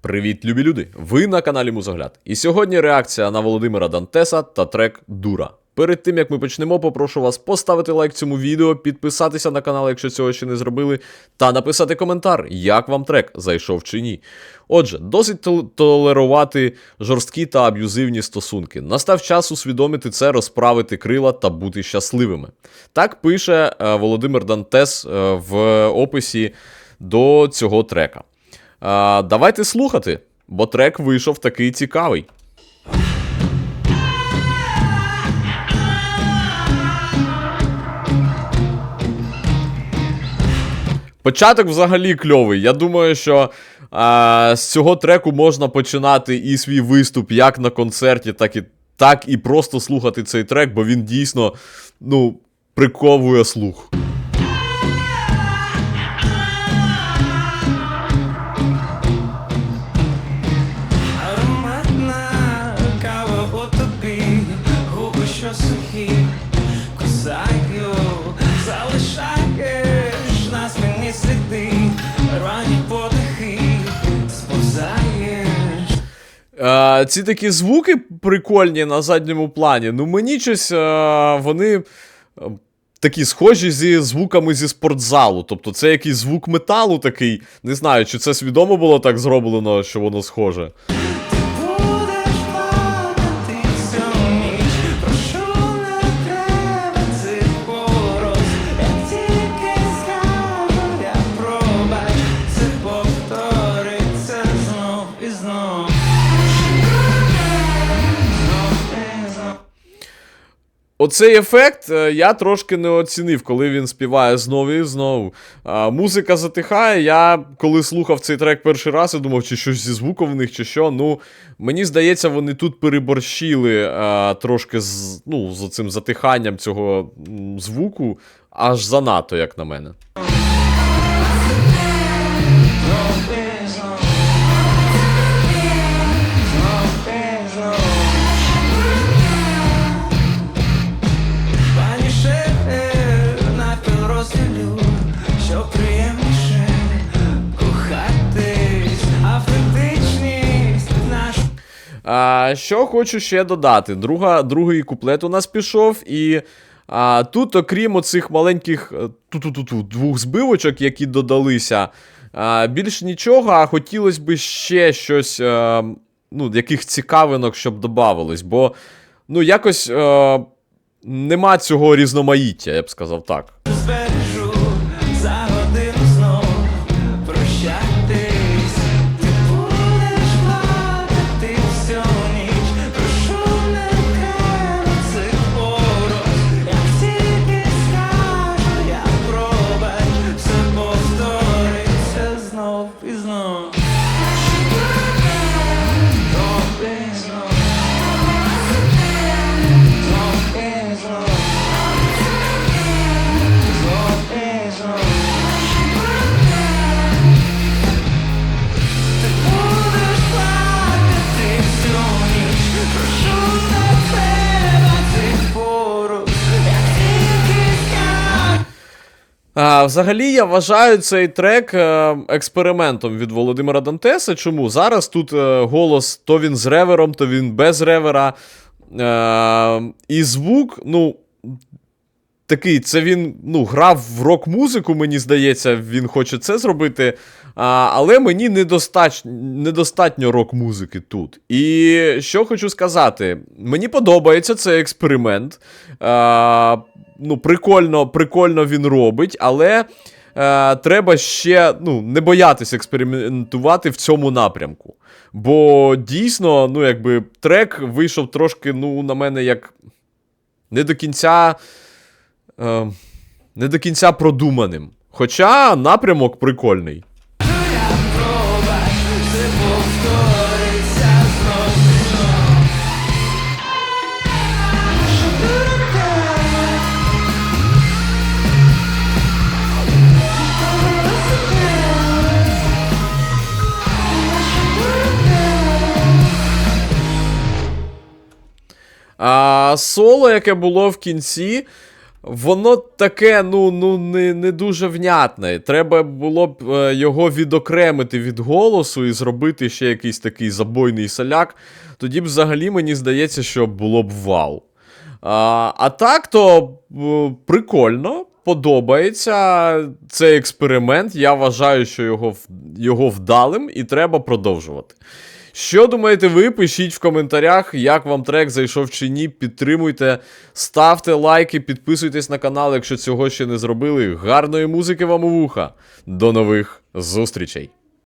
Привіт, любі люди! Ви на каналі Музогляд. І сьогодні реакція на Володимира Дантеса та трек Дура. Перед тим як ми почнемо, попрошу вас поставити лайк цьому відео, підписатися на канал, якщо цього ще не зробили, та написати коментар, як вам трек зайшов чи ні. Отже, досить толерувати жорсткі та аб'юзивні стосунки. Настав час усвідомити це, розправити крила та бути щасливими. Так пише е, Володимир Дантес е, в описі до цього трека. А, давайте слухати, бо трек вийшов такий цікавий. Початок взагалі кльовий. Я думаю, що а, з цього треку можна починати і свій виступ як на концерті, так і, так і просто слухати цей трек, бо він дійсно ну, приковує слух. Е, ці такі звуки прикольні на задньому плані. Ну, мені щось е, вони е, такі схожі зі звуками зі спортзалу. Тобто це якийсь звук металу такий. Не знаю, чи це свідомо було так зроблено, що воно схоже. Оцей ефект е, я трошки не оцінив, коли він співає знову і знову. А, музика затихає. Я коли слухав цей трек перший раз, я думав, чи щось зі звуком в них, чи що. Ну, мені здається, вони тут переборщили а, трошки з, ну, з цим затиханням цього звуку, аж занадто, як на мене. А, що хочу ще додати. Друга, другий куплет у нас пішов, і а, тут, окрім оцих маленьких е, двох збивочок, які додалися, а, більш нічого, а хотілося б ще щось, е, ну, яких цікавинок, щоб додавалось, бо ну, якось е, нема цього різноманіття, я б сказав так. А, взагалі, я вважаю цей трек е, експериментом від Володимира Дантеса. Чому? Зараз тут е, голос то він з ревером, то він без ревера. Е, і звук, ну. Такий, це він ну, грав в рок-музику, мені здається, він хоче це зробити. А, але мені недостатньо, недостатньо рок-музики тут. І що хочу сказати, мені подобається цей експеримент. А, ну, прикольно, прикольно він робить, але е, треба ще ну, не боятися експериментувати в цьому напрямку. Бо дійсно, ну, якби трек вийшов трошки, ну, на мене, як не до кінця. Е, не до кінця продуманим. Хоча напрямок прикольний. А соло, яке було в кінці, Воно таке, ну, ну не, не дуже внятне. Треба було б е, його відокремити від голосу і зробити ще якийсь такий забойний соляк. Тоді б взагалі мені здається, що було б вау. А, а так то е, прикольно, подобається цей експеримент. Я вважаю, що його, його вдалим і треба продовжувати. Що думаєте ви? Пишіть в коментарях, як вам трек зайшов чи ні. Підтримуйте, ставте лайки, підписуйтесь на канал, якщо цього ще не зробили. Гарної музики вам у вуха. До нових зустрічей!